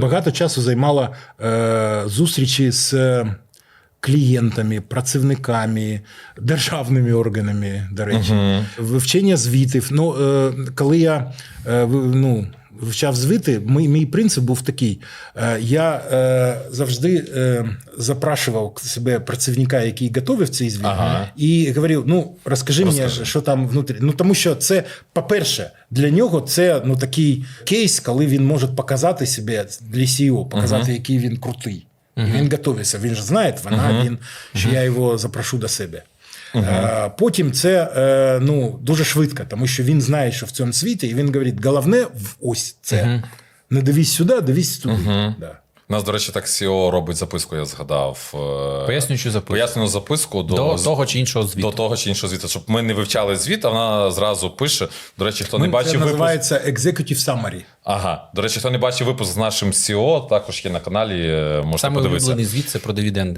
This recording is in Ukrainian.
Багато часу займала е, зустрічі з е, клієнтами, працівниками, державними органами, до речі, вивчення звітів. Ну, е, коли я е, ну, вивчав звіти, мій, мій принцип був такий: е, я е, завжди е, запрашував к себе працівника, який готовив цей звіт, Ага. і говорив: ну, розкажи, мені, що там внутрі. Ну тому що це, по-перше, для нього це ну такий кейс, коли він може показати себе для CEO, показати, який він крутий. Він готовиться. Він ж знає, вона він, що я його запрошу до себе. Е, Потім це е, ну, дуже швидко, тому що він знає, що в цьому світі, і він говорить: головне в ось це. Не дивись сюди, дивись туди. Да. У нас, до речі, так CEO робить записку, я згадав. е, Пояснюючу записку. Пояснену записку до, До того чи іншого звіту. до того чи іншого звіту, щоб ми не вивчали звіт, а вона зразу пише. До речі, хто не Ну, бачив це випуск. executive summary. Ага. До речі, хто не бачив випуск з нашим CEO, також є на каналі. Можете Саме подивитися. улюблений звіт це про дивіденди.